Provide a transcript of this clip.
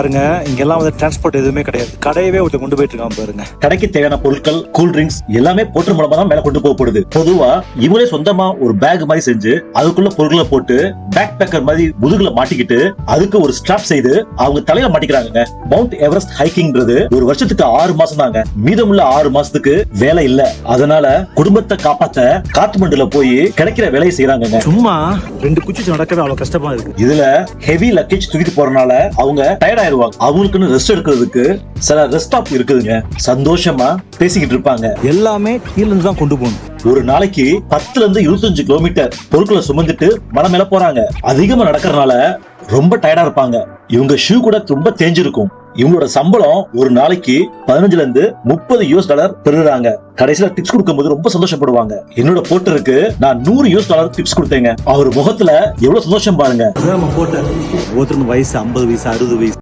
பாருங்க இங்கெல்லாம் வந்து டிரான்ஸ்போர்ட் எதுவுமே கிடையாது. கடையவே ஒருத்தர் கொண்டு போயிட்டு இருக்கான் பாருங்க. கடைக்கு தேவையான பொருட்கள் கூல் ட்ரிங்க்ஸ் எல்லாமே போட்டு மூலமா தான் மேல கொண்டு போகப்படுது. பொதுவா இவங்களே சொந்தமா ஒரு பேக் மாதிரி செஞ்சு அதுக்குள்ள பொருட்களை போட்டு பேக் பேக்கர் மாதிரி முதுகுல மாட்டிக்கிட்டு அதுக்கு ஒரு ஸ்ட்ராப் செய்து அவங்க தலையில மாட்டிக்கிறாங்க மவுண்ட் எவரெஸ்ட் ஹைக்கிங்ன்றது ஒரு வருஷத்துக்கு ஆறு மாசம் தாங்க. மீதமுள்ள ஆறு மாசத்துக்கு வேலை இல்ல. அதனால குடும்பத்தை காப்பாத்த காத்மண்டுல போய் கிடைக்கிற வேலையை செய்யறாங்க சும்மா ரெண்டு குச்சி நடக்கவே அவ்வளவு கஷ்டமா இருக்கு. இதுல ஹெவி லக்கேஜ் தூக்கிட்டு போறனால அவங்க டயர்ட் ஆயிடுவாங்க அவங்களுக்குன்னு ரெஸ்ட் எடுக்கிறதுக்கு சில ரெஸ்ட் ஸ்டாப் இருக்குதுங்க. சந்தோஷமா பேசிக்கிட்டு இருப்பாங்க. எல்லாமே கீழே தான் கொண்டு போகணும். ஒரு நாளைக்கு பத்துல இருந்து இருபத்தஞ்சு கிலோமீட்டர் பொருட்களை சுமந்துட்டு மலை மேல போறாங்க. அதிகமா நடக்கிறதுனால ரொம்ப டயர்டா இருப்பாங்க. இவங்க ஷூ கூட ரொம்ப தேஞ்சிருக்கும். இவங்களோட சம்பளம் ஒரு நாளைக்கு பதினஞ்சுல இருந்து முப்பது யூஎஸ் டாலர் பெறுறாங்க. கடைசியில டிப்ஸ் கொடுக்கும்போது ரொம்ப சந்தோஷப்படுவாங்க. என்னோட போட்டருக்கு நான் நூறு யூஎஸ் டாலர் டிப்ஸ் கொடுத்தேங்க. அவர் முகத்துல எவ்வளவு சந்தோஷம் பாருங்க. போட்ட. ஒருத்தருக்கு வயசு ஐம்பது வயசு அறுபது வயசு.